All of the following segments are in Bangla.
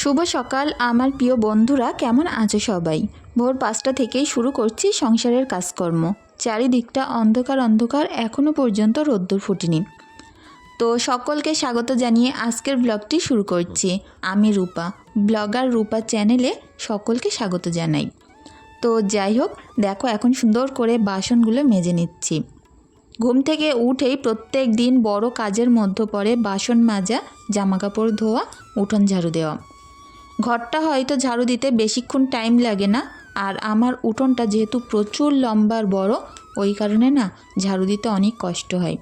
শুভ সকাল, আমার প্রিয় বন্ধুরা, কেমন আছো সবাই? ভোর পাঁচটা থেকেই শুরু করছি সংসারের কাজকর্ম। চারিদিকটা অন্ধকার অন্ধকার এখনও পর্যন্ত রোদ্দুর ফুটেনি। তো সকলকে স্বাগত জানিয়ে আজকের ব্লগটি শুরু করছি। আমি রূপা, ব্লগার রূপা চ্যানেলে সকলকে স্বাগত জানাই। তো যাই হোক, দেখো এখন সুন্দর করে বাসনগুলো মেজে নিচ্ছি। ঘুম থেকে উঠেই প্রত্যেক দিন বড় কাজের মধ্যে পড়ে বাসন মাজা, জামাকাপড় ধোয়া, উঠোন ঝাড়ু দেওয়া। ঘরটা হয়তো ঝাড়ু দিতে বেশিক্ষণ টাইম লাগে না, আর আমার উঠোনটা যেহেতু প্রচুর লম্বার বড়, ওই কারণে না ঝাড়ু দিতে অনেক কষ্ট হয়।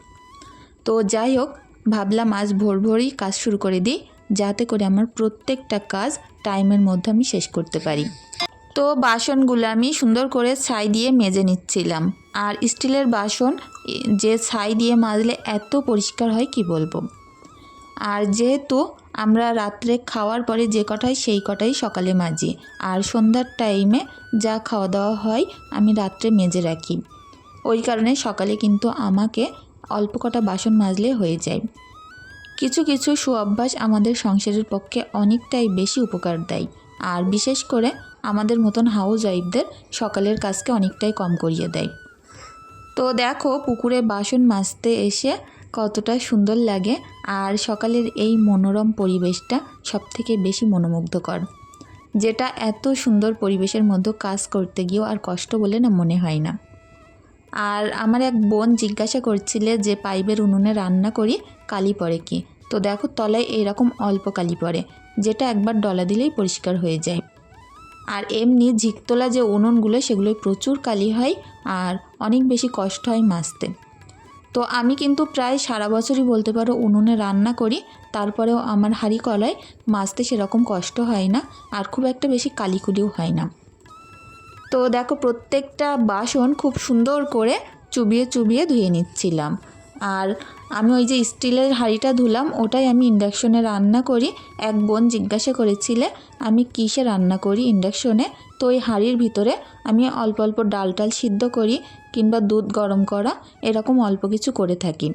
তো যাই হোক, ভাবলাম আজ ভোর ভোরই কাজ শুরু করে দিই, যাতে করে আমার প্রত্যেকটা কাজ টাইমের মধ্যে আমি শেষ করতে পারি। তো বাসনগুলো আমি সুন্দর করে ছাই দিয়ে মেজে নিচ্ছিলাম, আর স্টিলের বাসন যে ছাই দিয়ে মাজলে এত পরিষ্কার হয় কি বলব? আর যেহেতু আমরা রাত্রে খাওয়ার পরে যে কটাই সেই কটাই সকালে মাজি। আর সন্ধ্যার টাইমে যা খাওয়া দাওয়া হয়, আমি রাত্রে মেজে রাখি। ওই কারণে সকালে কিন্তু আমাকে অল্প কটা বাসন মাজলে হয়ে যায়। কিছু কিছু সুঅভ্যাস আমাদের সংসারের পক্ষে অনেকটাই বেশি উপকার দেয়। আর বিশেষ করে আমাদের মতন হাউস ওয়াইফদের সকালের কাজকে অনেকটাই কম করিয়ে দেয়। তো দেখো, পুকুরে বাসন মাজতে এসে কতটা সুন্দর লাগে আর সকালের এই মনোরম পরিবেশটা সবথেকে বেশি মনোমুগ্ধকর। যেটা এত সুন্দর পরিবেশের মধ্যে কাজ করতে গিয়েও আর কষ্ট বলে না মনে হয় না। আর আমার এক বোন জিজ্ঞাসা করছিলে যে পাইপের উনুনে রান্না করি, কালি পড়ে কি? তো দেখো তলায় এরকম অল্প কালি পড়ে, যেটা একবার ডলা দিলেই পরিষ্কার হয়ে যায়। আর এমনি ঝিকতলা যে উনুনগুলো, সেগুলোয় প্রচুর কালি হয় আর অনেক বেশি কষ্ট হয় মাজতে। তো আমি কিন্তু প্রায় সারা বছরই বলতে পারো উনুনে রান্না করি, তারপরেও আমার হাঁড়ি কলায় মাজতে সেরকম কষ্ট হয় না, আর খুব একটা বেশি কালিকুলিও হয় না। তো দেখো প্রত্যেকটা বাসন খুব সুন্দর করে চুবিয়ে চুবিয়ে ধুয়ে নিচ্ছিলাম। আর আমি ওই যে স্টিলের হাঁড়িটা ধুলাম, ওটাই আমি ইন্ডাকশনে রান্না করি। এক বোন জিজ্ঞাসা করেছিলে, আমি কিসে রান্না করি ইন্ডাকশনে? তো ওই হাঁড়ির ভিতরে আমি অল্প অল্প ডাল টাল সিদ্ধ করি কিংবা দুধ গরম করা, এরকম অল্প কিছু করে থাকি।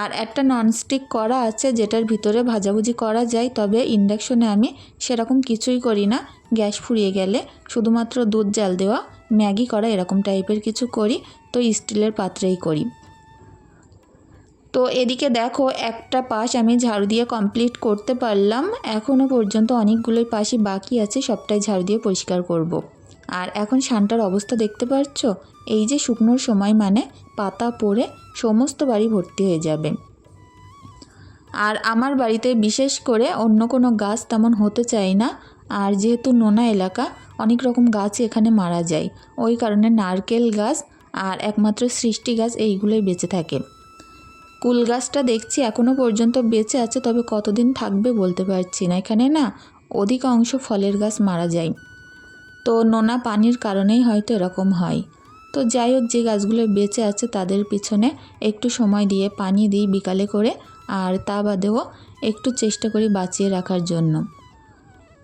আর একটা ননস্টিক করা আছে যেটার ভিতরে ভাজাভুজি করা যায়, তবে ইন্ডাকশনে আমি সেরকম কিছুই করি না। গ্যাস ফুরিয়ে গেলে শুধুমাত্র দুধ জাল দেওয়া, ম্যাগি করা এরকম টাইপের কিছু করি, তো স্টিলের পাত্রেই করি। তো এদিকে দেখো, একটা পাশ আমি ঝাড়ু দিয়ে কমপ্লিট করতে পারলাম। এখনও পর্যন্ত অনেকগুলোই পাশই বাকি আছে, সবটাই ঝাড়ু দিয়ে পরিষ্কার করব। আর এখন শানটার অবস্থা দেখতে পাচ্ছ এই যে শুকনোর সময় মানে পাতা পড়ে সমস্ত বাড়ি ভর্তি হয়ে যাবে। আর আমার বাড়িতে বিশেষ করে অন্য কোনো গাছ তেমন হতে চায় না। আর যেহেতু নোনা এলাকা, অনেক রকম গাছই এখানে মারা যায়। ওই কারণে নারকেল গাছ আর একমাত্র সৃষ্টি গাছ এইগুলোই বেঁচে থাকে। কুল গাছটা দেখছি এখনও পর্যন্ত বেঁচে আছে, তবে কতদিন থাকবে বলতে পারছি না। এখানে না অধিকাংশ ফলের গাছ মারা যায়। তো নোনা পানির কারণেই হয়তো এরকম হয়। তো যাই হোক, যে গাছগুলো বেঁচে আছে তাদের পিছনে একটু সময় দিয়ে পানি দিই বিকালে করে, আর তা বাদেও একটু চেষ্টা করি বাঁচিয়ে রাখার জন্য।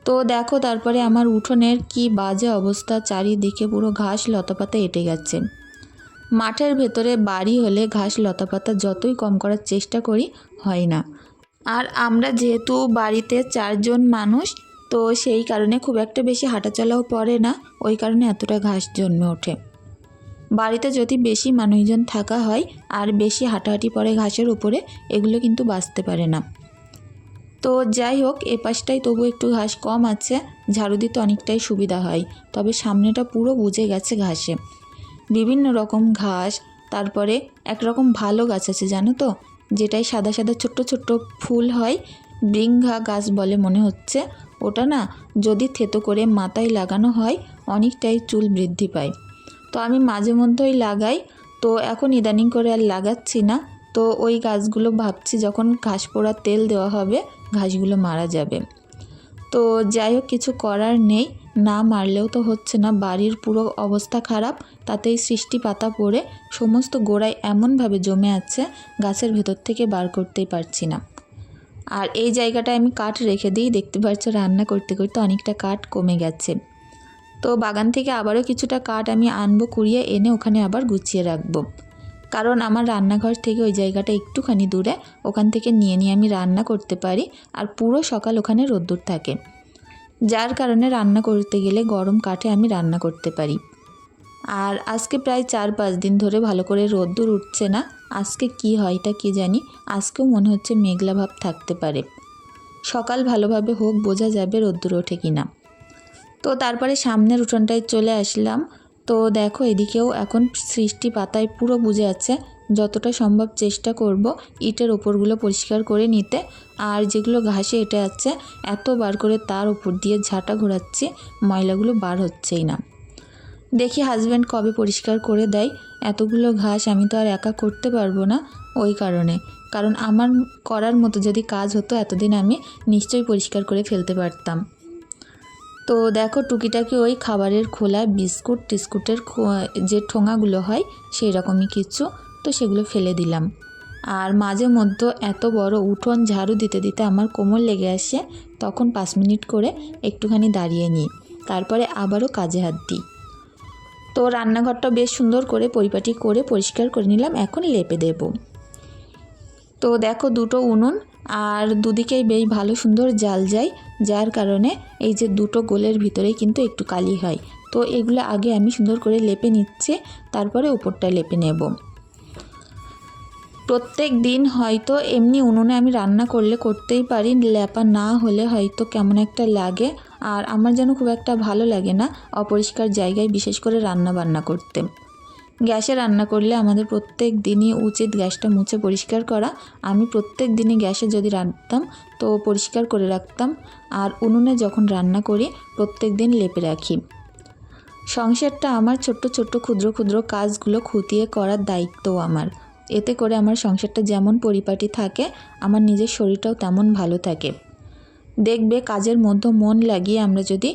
তো দেখো, তারপরে আমার উঠোনের কি বাজে অবস্থা, চারিদিকে পুরো ঘাস লতাপাতা এঁটে গেছে। মাঠের ভেতরে বাড়ি হলে ঘাস লতাপাতা যতই কম করার চেষ্টা করি, হয় না। আর আমরা যেহেতু বাড়িতে চারজন মানুষ, তো সেই কারণে খুব একটা বেশি হাঁটাচলাও পড়ে না। ওই কারণে এতটা ঘাস জন্মে ওঠে। বাড়িতে যদি বেশি মানুষজন থাকা হয় আর বেশি হাঁটাহাঁটি পড়ে ঘাসের উপরে, এগুলো কিন্তু বাঁচতে পারে না। তো যাই হোক, এ পাশটাই তবু একটু ঘাস কম আছে, ঝাড়ু দিতে অনেকটাই সুবিধা হয়। তবে সামনেটা পুরো বুঝে গেছে ঘাসে। বিভিন্ন রকম ঘাস, তারপরে একরকম ভালো গাছ আছে, জানো তো? যেটাই সাদা সাদা ছোট্ট ছোট্ট ফুল হয় বৃঙ্ঘা গাছ বলে মনে হচ্ছে। ওটা না, যদি থেতো করে মাথায় লাগানো হয়, অনেকটাই চুল বৃদ্ধি পায়। তো আমি মাঝে মধ্যেই লাগাই। তো এখন ইদানিং করে আর লাগাচ্ছি না। তো ওই গাছগুলো ভাবছি যখন ঘাস পোড়া তেল দেওয়া হবে, ঘাসগুলো মারা যাবে। তো যাই হোক, কিছু করার নেই। না মারলেও তো হচ্ছে না। বাড়ির পুরো অবস্থা খারাপ, তাতেই সৃষ্টি পাতা পড়ে। সমস্ত গোড়ায় এমনভাবে জমে আছে, গাছের ভেতর থেকে বার করতেই পারছি না। আর এই জায়গাটায় আমি কাঠ রেখে দিই দেখতে পাচ্ছ রান্না করতে করতে অনেকটা কাঠ কমে গেছে। তো বাগান থেকে আবারও কিছুটা কাঠ আমি আনব, কুড়িয়ে এনে ওখানে আবার গুছিয়ে রাখব। কারণ আমার রান্নাঘর থেকে ওই জায়গাটা একটুখানি দূরে, ওখান থেকে নিয়ে নিয়ে আমি রান্না করতে পারি। আর পুরো সকাল ওখানে রোদ্দুর থাকে। যার কারণে রান্না করতে গেলে গরম কাঠে আমি রান্না করতে পারি। আর আজকে প্রায় চার পাঁচ দিন ধরে ভালো করে রোদ্দুর উঠছে না। আজকে কি হয় তা কি জানি? আজকেও মনে হচ্ছে মেঘলা ভাব থাকতে পারে। সকাল ভালোভাবে হোক, বোঝা যাবে রোদ্দুর ওঠে কি না। তো তারপরে সামনের উঠোনটায় চলে আসলাম। তো দেখো এদিকেও এখন সৃষ্টি পাতায় পুরো বুঝে আছে যতটা সম্ভব চেষ্টা করব ইটের ওপরগুলো পরিষ্কার করে নিতে। আর যেগুলো ঘাসে এঁটে আছে, এত বার করে তার উপর দিয়ে ঝাঁটা ঘোরাচ্ছি, ময়লাগুলো বার হচ্ছেই না। দেখি হাজব্যান্ড কবে পরিষ্কার করে দেয়। এতগুলো ঘাস আমি তো আর একা করতে পারব না ওই কারণে। কারণ আমার করার মতো যদি কাজ হতো, এতদিন আমি নিশ্চয়ই পরিষ্কার করে ফেলতে পারতাম। তো দেখো টুকিটাকি ওই খাবারের খোলা বিস্কুট, টিস্কুটের যে ঠোঙাগুলো হয় সেই রকমই কিছু। তো সেগুলো ফেলে দিলাম। আর মাঝে মধ্যে এত বড় উঠোন ঝাড়ু দিতে দিতে আমার কোমর লেগে আসে, তখন পাঁচ মিনিট করে একটুখানি দাঁড়িয়ে নিই, তারপরে আবারও কাজে হাত দিই। তো রান্নাঘরটা বেশ সুন্দর করে পরিপাটি করে পরিষ্কার করে নিলাম, এখন লেপে দেব। তো দেখো দুটো উনুন, আর দুদিকেই বেশ ভালো সুন্দর জাল যায়, যার কারণে এই যে দুটো গোলের ভিতরেই কিন্তু একটু কালি হয়। তো এগুলো আগে আমি সুন্দর করে লেপে নিচ্ছে, তারপরে ওপরটা লেপে নেব। প্রত্যেক দিন হয়তো এমনি উনুনে আমি রান্না করলে করতেই পারি লেপা না হলে হয়তো কেমন একটা লাগে। আর আমার যেন খুব একটা ভালো লাগে না অপরিষ্কার জায়গায় বিশেষ করে রান্না বান্না করতে। গ্যাসে রান্না করলে আমাদের প্রত্যেক দিনই উচিত গ্যাসটা মুছে পরিষ্কার করা। আমি প্রত্যেক দিনই গ্যাসে যদি রাখতাম তো পরিষ্কার করে রাখতাম। আর উনুনে যখন রান্না করি প্রত্যেক দিন লেপে রাখি। সংসারটা আমার ছোট্ট ছোট্ট ক্ষুদ্র ক্ষুদ্র কাজগুলো খুঁটিয়ে করার দায়িত্বও আমার। এতে করে আমার সংসারটা যেমন পরিপাটি থাকে, আমার নিজের শরীরটাও তেমন ভালো থাকে। দেখবে কাজের মধ্যে মন লাগিয়ে আমরা যদি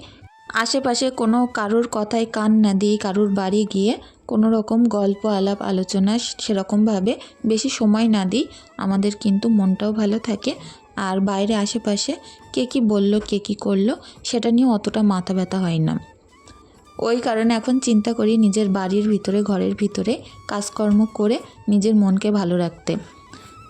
আশেপাশে কোনো কারোর কথায় কান না দিই, কারোর বাড়ি গিয়ে কোনো রকম গল্প, আলাপ, আলোচনা সেরকমভাবে বেশি সময় না দিই, আমাদের কিন্তু মনটাও ভালো থাকে। আর বাইরে আশেপাশে কে কী বলল, কে কী করল, সেটা নিয়ে অতটা মাথা ব্যথা হয় না। ওই কারণে এখন চিন্তা করি নিজের বাড়ির ভিতরে, ঘরের ভিতরে কাজকর্ম করে নিজের মনকে ভালো রাখতে।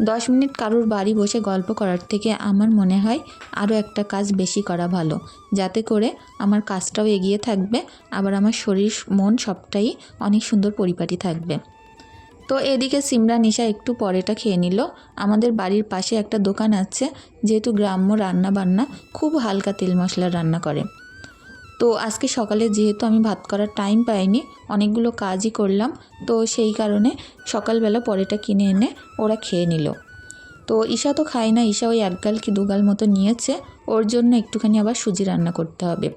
দশ মিনিট কারোর বাড়ি বসে গল্প করার থেকে আমার মনে হয় আরও একটা কাজ বেশি করা ভালো। যাতে করে আমার কাজটাও এগিয়ে থাকবে, আবার আমার শরীর, মন সবটাই অনেক সুন্দর পরিপাটি থাকবে। তো এদিকে সিমরা নিশা একটু পরেটা খেয়ে নিল। আমাদের বাড়ির পাশে একটা দোকান আছে, যেহেতু গ্রাম্য রান্না বান্না খুব হালকা তেল মশলা রান্না করে। তো আজকে সকালে যেহেতু আমি ভাত করার টাইম পাইনি, অনেকগুলো কাজই করলাম, তো সেই কারণে সকালবেলা পরেটা কিনে এনে ওরা খেয়ে নিল। তো ঈশা তো খায় না, ঈশা ওই একগাল কি দুগাল মতো নিয়েছে, ওর জন্য একটুখানি আবার সুজি রান্না করতে হবে।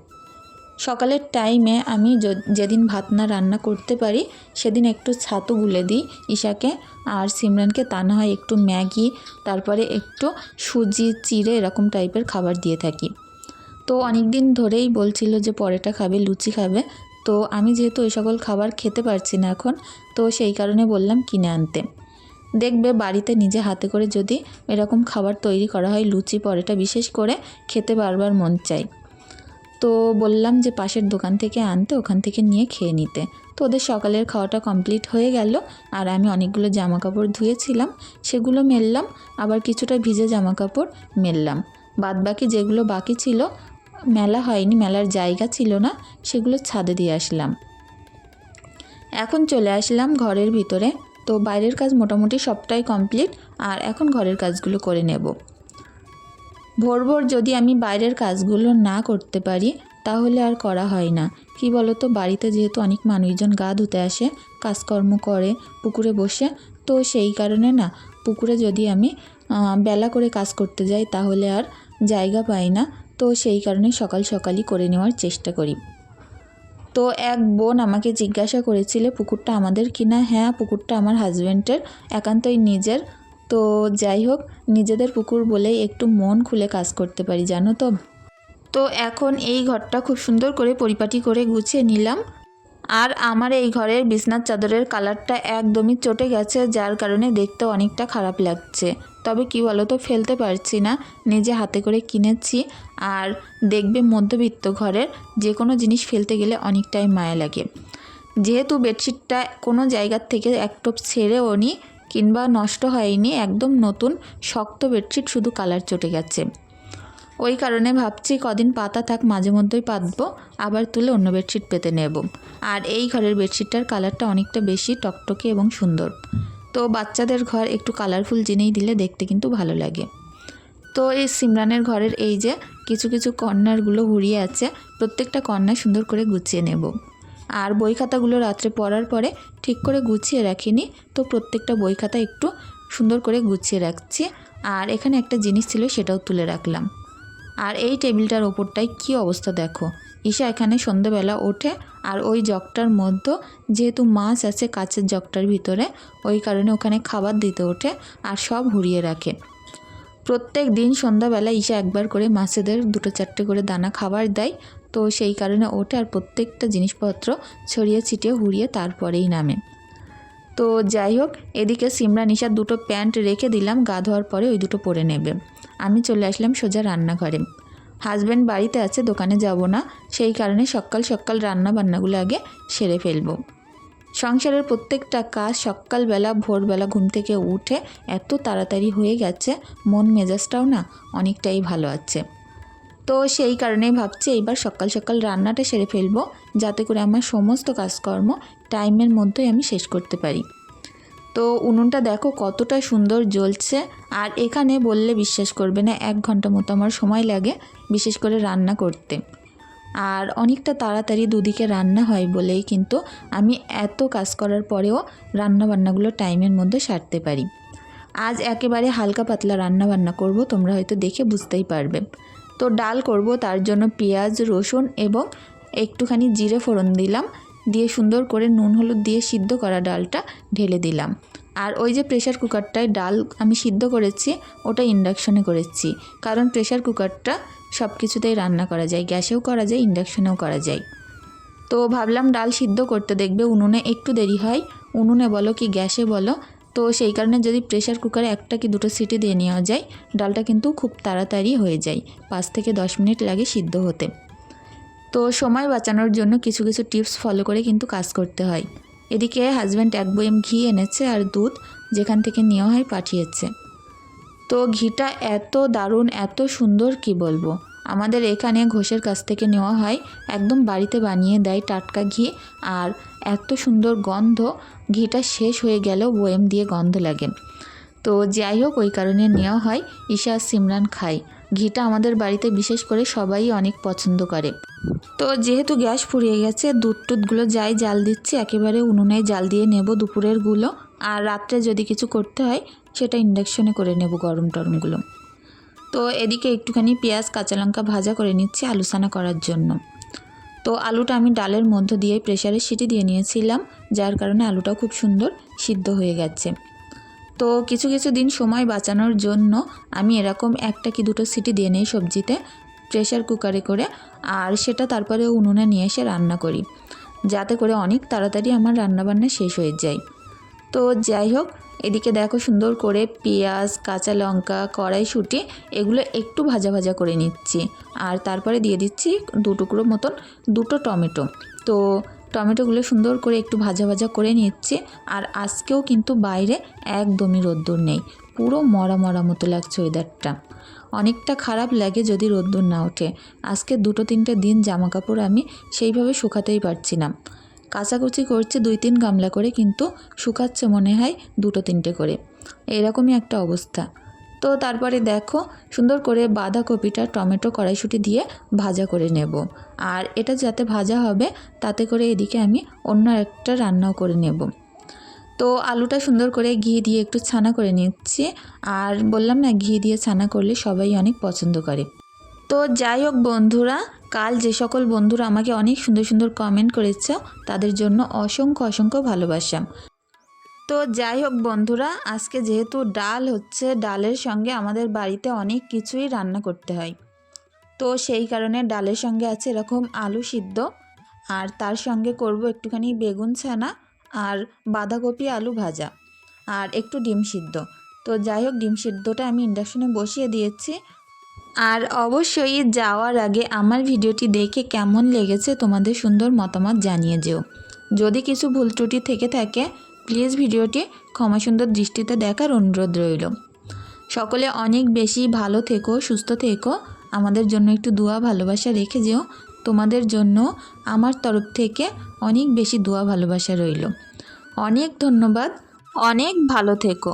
সকালের টাইমে আমি যেদিন ভাত না রান্না করতে পারি, সেদিন একটু ছাতু গুলে দিই ঈশাকে, আর সিমরানকে তা না হয় একটু ম্যাগি, তারপরে একটু সুজি, চিড়ে এরকম টাইপের খাবার দিয়ে থাকি। তো অনেক দিন ধরেই বলছিল যে পরেটা খাবে, লুচি খাবে। তো আমি যেহেতু ওই সকল খাবার খেতে পারছি না এখন, তো সেই কারণে বললাম কিনে আনতে। দেখবে বাড়িতে নিজে হাতে করে যদি এরকম খাবার তৈরি করা হয়, লুচি, পরেটা বিশেষ করে, খেতে বারবার মন চাই তো বললাম যে পাশের দোকান থেকে আনতে, ওখান থেকে নিয়ে খেয়ে নিতে। তো ওদের সকালের খাওয়াটা কমপ্লিট হয়ে গেল, আর আমি অনেকগুলো জামা কাপড় ধুয়েছিলাম, সেগুলো মেললাম, আবার কিছুটা ভিজে জামা কাপড় মেললাম। বাদ বাকি যেগুলো বাকি ছিল মেলা হয়নি, মেলার জায়গা ছিল না, সেগুলো ছাদে দিয়ে আসলাম। এখন চলে আসলাম ঘরের ভিতরে। তো বাইরের কাজ মোটামুটি সবটাই কমপ্লিট, আর এখন ঘরের কাজগুলো করে নেব। ভোর ভোর যদি আমি বাইরের কাজগুলো না করতে পারি, তাহলে আর করা হয় না। কি তো বাড়িতে যেহেতু অনেক মানুষজন গা ধুতে আসে, কাজকর্ম করে, পুকুরে বসে, তো সেই কারণে না, পুকুরে যদি আমি বেলা করে কাজ করতে যাই, তাহলে আর জায়গা পাই না। তো সেই কারণে সকাল সকালই করে নেওয়ার চেষ্টা করি। তো এক বোন আমাকে জিজ্ঞাসা করেছিল, পুকুরটা আমাদের কিনা? হ্যাঁ পুকুরটা আমার হাজব্যান্ডের একান্তই নিজের। তো যাই হোক, নিজেদের পুকুর বলেই একটু মন খুলে কাজ করতে পারি, জানো তো? তো এখন এই ঘরটা খুব সুন্দর করে পরিপাটি করে গুছিয়ে নিলাম। আর আমার এই ঘরের বিছনার চাদরের কালারটা একদমই চটে গেছে, যার কারণে দেখতে অনেকটা খারাপ লাগছে। তবে কি বলো তো ফেলতে পারছি না। নিজে হাতে করে কিনেছি আর দেখবে মধ্যবিত্ত ঘরের যে কোনো জিনিস ফেলতে গেলে অনেকটাই মায়া লাগে। যেহেতু বেডশিটটা কোনো জায়গার থেকে এক টোপ ছেড়েও নি কিংবা নষ্ট হয়নি, একদম নতুন, শক্ত বেডশিট শুধু কালার চটে গেছে। ওই কারণে ভাবছি কদিন পাতা থাক, মাঝে মধ্যেই পাতবো, আবার তুলে অন্য বেডশিট পেতে নেব। আর এই ঘরের বেডশিটটার কালারটা অনেকটা বেশি টকটকে এবং সুন্দর। তো বাচ্চাদের ঘর একটু কালারফুল জিনিস দিলে দেখতে কিন্তু ভালো লাগে। তো এই সিমরানের ঘরের এই যে কিছু কিছু কর্নারগুলো ঘুরিয়ে আছে, প্রত্যেকটা কর্নার সুন্দর করে গুছিয়ে নেব। আর বই খাতাগুলো রাত্রে পড়ার পরে ঠিক করে গুছিয়ে রাখিনি, তো প্রত্যেকটা বই খাতা একটু সুন্দর করে গুছিয়ে রাখছি। আর এখানে একটা জিনিস ছিল সেটাও তুলে রাখলাম। আর এই টেবিলটার ওপরটায় কী অবস্থা দেখো? ঈশা এখানে সন্ধেবেলা ওঠে আর ওই জগটার মধ্যে যেহেতু মাছ আছে কাচের জগটার ভিতরে, ওই কারণে ওখানে খাবার দিতে ওঠে আর সব হুড়িয়ে রাখে। প্রত্যেক দিন সন্ধ্যাবেলা ঈশা একবার করে মাছেদের দুটো চারটে করে দানা খাবার দেয়, তো সেই কারণে ওঠে আর প্রত্যেকটা জিনিসপত্র ছড়িয়ে ছিটিয়ে হুড়িয়ে তারপরেই নামে। তো যাই হোক, এদিকে সিমরা নিশার দুটো প্যান্ট রেখে দিলাম, গা ধোয়ার পরে ওই দুটো পরে নেবে। আমি চলে আসলাম সোজা রান্নাঘরে। হাজব্যান্ড বাড়িতে আছে, দোকানে যাব না। সেই কারণে সকাল সকাল রান্না বান্নাগুলো আগে সেরে ফেলব। সংসারের প্রত্যেকটা কাজ সকালবেলা, ভোরবেলা ঘুম থেকে উঠে এত তাড়াতাড়ি হয়ে গেছে, মন মেজাজটাও না অনেকটাই ভালো আছে। তো সেই কারণেই ভাবছি এইবার সকাল সকাল রান্নাটা সেরে ফেলব, যাতে করে আমার সমস্ত কাজকর্ম টাইমের মধ্যেই আমি শেষ করতে পারি। তো উনুনটা দেখো কতটা সুন্দর জ্বলছে। আর এখানে বললে বিশ্বাস করবে না, এক ঘণ্টা মতো আমার সময় লাগে বিশেষ করে রান্না করতে। আর অনেকটা তাড়াতাড়ি দুদিকে রান্না হয় বলেই কিন্তু আমি এত কাজ করার পরেও রান্না বান্নাগুলো টাইমের মধ্যে সারতে পারি। আজ একেবারে হালকা পাতলা রান্না বান্না করব, তোমরা হয়তো দেখে বুঝতেই পারবে। তো ডাল করব, তার জন্য পেঁয়াজ, রসুন এবং একটুখানি জিরে ফোড়ন দিলাম। দিয়ে সুন্দর করে নুন হলুদ দিয়ে সিদ্ধ করা ডালটা ঢেলে দিলাম। আর ওই যে প্রেশার কুকারটায় ডাল আমি সিদ্ধ করেছি, ওটা ইন্ডাকশনে করেছি। কারণ প্রেশার কুকারটা সব কিছুতেই রান্না করা যায়, গ্যাসেও করা যায় ইন্ডাকশনেও করা যায়। তো ভাবলাম ডাল সিদ্ধ করতে দেখবে উনুনে একটু দেরি হয়। উনুনে বলো কি গ্যাসে বলো। তো সেই কারণে যদি প্রেশার কুকারে একটা কি দুটো সিটি দিয়ে নেওয়া যায়, ডালটা কিন্তু খুব তাড়াতাড়ি হয়ে যায়, পাঁচ থেকে দশ মিনিট লাগে সিদ্ধ হতে। তো সময় বাঁচানোর জন্য কিছু কিছু টিপস ফলো করে কিন্তু কাজ করতে হয়। এদিকে হাজব্যান্ড এক বয়েম ঘি এনেছে আর দুধ যেখান থেকে নেওয়া হয় পাঠিয়েছে। তো ঘিটা এত দারুণ, এত সুন্দর কি বলব? আমাদের এখানে ঘোষের কাছ থেকে নেওয়া হয়, একদম বাড়িতে বানিয়ে দেয় টাটকা ঘি আর এত সুন্দর গন্ধ, ঘিটা শেষ হয়ে গেলেও বয়েম দিয়ে গন্ধ লাগে। তো যাই হোক, ওই কারণে নেওয়া হয়, ঈশা সিমরান খায়। ঘিটা আমাদের বাড়িতে বিশেষ করে সবাই অনেক পছন্দ করে। তো যেহেতু গ্যাস ফুরিয়ে গেছে দুধ টুধগুলো যাই জাল দিচ্ছি, একেবারে উনুনে জাল দিয়ে নেব দুপুরেরগুলো। আর রাত্রে যদি কিছু করতে হয়, সেটা ইন্ডাকশনে করে নেব গরম টরমগুলো। তো এদিকে একটুখানি পেঁয়াজ, কাঁচা লঙ্কা ভাজা করে নিচ্ছি আলু সানা করার জন্য। তো আলুটা আমি ডালের মধ্য দিয়ে প্রেশারে সিটি দিয়ে নিয়েছিলাম, যার কারণে আলুটা খুব সুন্দর সিদ্ধ হয়ে গেছে। তো কিছু কিছু দিন সময় বাঁচানোর জন্য আমি এরকম একটা কি দুটো সিটি দিয়ে নিই সবজিতে প্রেশার কুকারে করে, আর সেটা তারপরে উনুনে নিয়ে এসে রান্না করি। যাতে করে অনেক তাড়াতাড়ি আমার রান্নাবান্না শেষ হয়ে যায়। তো যাই হোক, এদিকে দেখো সুন্দর করে পেঁয়াজ, কাঁচা লঙ্কা, কড়াইশুঁটি এগুলো একটু ভাজা ভাজা করে নিচ্ছি। আর তারপরে দিয়ে দিচ্ছি দু টুকরো মতন দুটো টমেটো। তো টমেটোগুলো সুন্দর করে একটু ভাজা ভাজা করে নিচ্ছি। আর আজকেও কিন্তু বাইরে একদমই রোদ্দুর নেই। পুরো মরা মরা মতো লাগছে ওয়েদারটা। অনেকটা খারাপ লাগে যদি রোদ্দুর না ওঠে। আজকে দুটো তিনটে দিন জামা কাপড় আমি সেইভাবে শুকাতেই পারছি না। কাচাকুচি করছে দুই তিন গামলা করে কিন্তু শুকাচ্ছে মনে হয় দুটো তিনটে করে। এরকমই একটা অবস্থা। তো তারপরে দেখো, সুন্দর করে বাঁধাকপিটা, টমেটো কড়াইশুঁটি দিয়ে ভাজা করে নেব। আর এটা যাতে ভাজা হবে, তাতে করে এদিকে আমি অন্য একটা রান্নাও করে নেব। তো আলুটা সুন্দর করে ঘি দিয়ে একটু ছানা করে নিচ্ছি। আর বললাম না, ঘি দিয়ে ছানা করলে সবাই অনেক পছন্দ করে। তো যাই হোক বন্ধুরা, কাল যে সকল বন্ধুরা আমাকে অনেক সুন্দর সুন্দর কমেন্ট করেছে, তাদের জন্য অসংখ্য অসংখ্য ভালোবাসা। তো যাই হোক বন্ধুরা, আজকে যেহেতু ডাল হচ্ছে, ডালের সঙ্গে আমাদের বাড়িতে অনেক কিছুই রান্না করতে হয়। তো সেই কারণে ডালের সঙ্গে আছে এরকম আলু সিদ্ধ, আর তার সঙ্গে করব একটুখানি বেগুন ছানা আর বাঁধাকপি আলু ভাজা, আর একটু ডিম সিদ্ধ। তো যাই হোক, ডিম সিদ্ধটা আমি ইন্ডাকশনে বসিয়ে দিয়েছি। আর অবশ্যই যাওয়ার আগে আমার ভিডিওটি দেখে কেমন লেগেছে তোমাদের সুন্দর মতামত জানিয়ে যেও। যদি কিছু ভুল ত্রুটি থেকে থাকে প্লিজ ভিডিওটি ক্ষমা সুন্দর দৃষ্টিতে দেখার অনুরোধ রইল। সকলে অনেক বেশি ভালো থেকো, সুস্থ থেকো। আমাদের জন্য একটু দোয়া, ভালোবাসা রেখে যেও। তোমাদের জন্য আমার তরফ থেকে অনেক বেশি দোয়া, ভালোবাসা রইল। অনেক ধন্যবাদ। অনেক ভালো থেকো।